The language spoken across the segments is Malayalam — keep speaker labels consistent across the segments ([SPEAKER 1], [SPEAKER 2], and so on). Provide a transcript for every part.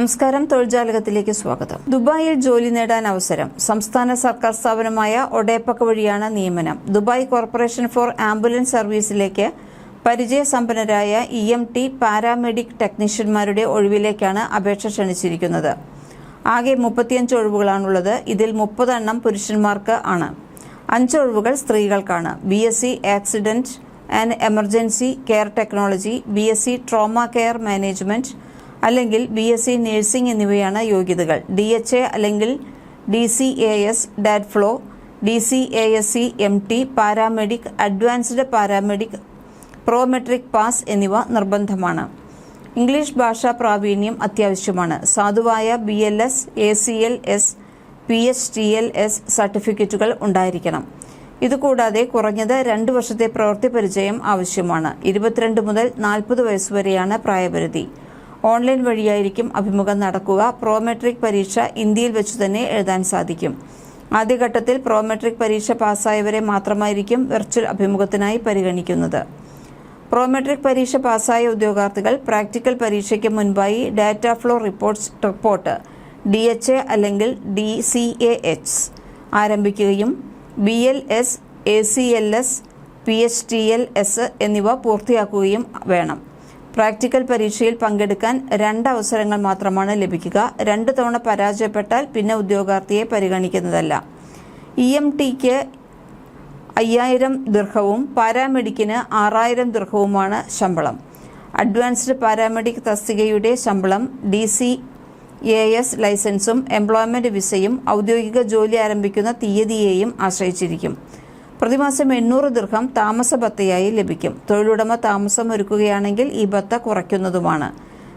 [SPEAKER 1] നമസ്കാരം തൊഴിൽജാലകത്തിലേക്ക് സ്വാഗതം. ദുബായിൽ ജോലി നേടാൻ അവസരം. സംസ്ഥാന സർക്കാർ സ്ഥാപനമായ ഒഡേപ്പക്ക് വഴിയാണ് നിയമനം. ദുബായ് കോർപ്പറേഷൻ ഫോർ ആംബുലൻസ് സർവീസിലേക്ക് പരിചയസമ്പന്നരായ ഇ എം ടി പാരാമെഡിക് ടെക്നീഷ്യന്മാരുടെ ഒഴിവിലേക്കാണ് അപേക്ഷ ക്ഷണിച്ചിരിക്കുന്നത്. ആകെ മുപ്പത്തിയഞ്ച് ഒഴിവുകളാണുള്ളത്. ഇതിൽ മുപ്പതെണ്ണം പുരുഷന്മാർക്ക് ആണ്. അഞ്ച് ഒഴിവുകൾ സ്ത്രീകൾക്കാണ്. B S C accident and emergency care technology B S C trauma care management അല്ലെങ്കിൽ ബി എസ് സി നഴ്സിംഗ് എന്നിവയാണ് യോഗ്യതകൾ. ഡി എച്ച് എ അല്ലെങ്കിൽ D C A S data flow D C A S C M T paramedic advanced paramedic Prometric pass എന്നിവ നിർബന്ധമാണ്. ഇംഗ്ലീഷ് ഭാഷാ പ്രാവീണ്യം അത്യാവശ്യമാണ്. സാധുവായ B L S A C L S P H T L S സർട്ടിഫിക്കറ്റുകൾ ഉണ്ടായിരിക്കണം. ഇതുകൂടാതെ കുറഞ്ഞത് രണ്ട് വർഷത്തെ പ്രവൃത്തി പരിചയം ആവശ്യമാണ്. ഇരുപത്തിരണ്ട് മുതൽ നാൽപ്പത് വയസ്സുവരെയാണ് പ്രായപരിധി. ഓൺലൈൻ വഴിയായിരിക്കും അഭിമുഖം നടക്കുക. പ്രോമെട്രിക് പരീക്ഷ ഇന്ത്യയിൽ വെച്ച് തന്നെ എഴുതാൻ സാധിക്കും. ആദ്യഘട്ടത്തിൽ പ്രോമെട്രിക് പരീക്ഷ പാസ്സായവരെ മാത്രമായിരിക്കും വെർച്വൽ അഭിമുഖത്തിനായി പരിഗണിക്കുന്നത്. പ്രോമെട്രിക് പരീക്ഷ പാസ്സായ ഉദ്യോഗാർത്ഥികൾ പ്രാക്ടിക്കൽ പരീക്ഷയ്ക്ക് മുൻപായി data flow reports report D H A അല്ലെങ്കിൽ ഡി സി എ എച്ച് ആരംഭിക്കുകയും B L S A C L S P H T L S എന്നിവ പൂർത്തിയാക്കുകയും വേണം. പ്രാക്ടിക്കൽ പരീക്ഷയിൽ പങ്കെടുക്കാൻ രണ്ട് അവസരങ്ങൾ മാത്രമാണ് ലഭിക്കുക. രണ്ട് തവണ പരാജയപ്പെട്ടാൽ പിന്നെ ഉദ്യോഗാർത്ഥിയെ പരിഗണിക്കുന്നതല്ല. ഇ എം ടിക്ക് അയ്യായിരം ദീർഘവും പാരാമെഡിക്കിന് ആറായിരം ദീർഘവുമാണ് ശമ്പളം. അഡ്വാൻസ്ഡ് പാരാമെഡിക് തസ്തികയുടെ ശമ്പളം ഡി സി എ എസ് ലൈസൻസും എംപ്ലോയ്മെന്റ് വിസയും ഔദ്യോഗിക ജോലി ആരംഭിക്കുന്ന തീയതിയെയും ആശ്രയിച്ചിരിക്കും. പ്രതിമാസം എണ്ണൂറ് ദീർഘം താമസ ബത്തയായി ലഭിക്കും. തൊഴിലുടമ താമസം ഒരുക്കുകയാണെങ്കിൽ ഈ ബത്ത കുറയ്ക്കുന്നതുമാണ്.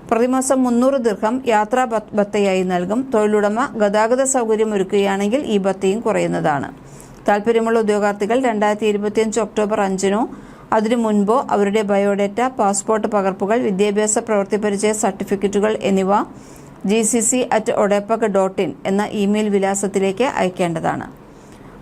[SPEAKER 1] പ്രതിമാസം മുന്നൂറ് ദീർഘം യാത്രാ ബത്തയായി നൽകും. തൊഴിലുടമ ഗതാഗത സൗകര്യം ഒരുക്കുകയാണെങ്കിൽ ഈ ബത്തയും കുറയുന്നതാണ്. താൽപ്പര്യമുള്ള ഉദ്യോഗാർത്ഥികൾ രണ്ടായിരത്തി ഇരുപത്തിയഞ്ച് ഒക്ടോബർ അഞ്ചിനോ അതിനു മുൻപോ അവരുടെ ബയോഡേറ്റ പാസ്പോർട്ട് പകർപ്പുകൾ വിദ്യാഭ്യാസ പ്രവൃത്തി പരിചയ സർട്ടിഫിക്കറ്റുകൾ എന്നിവ G C C at ODEPC dot in എന്ന ഇമെയിൽ വിലാസത്തിലേക്ക് അയക്കേണ്ടതാണ്.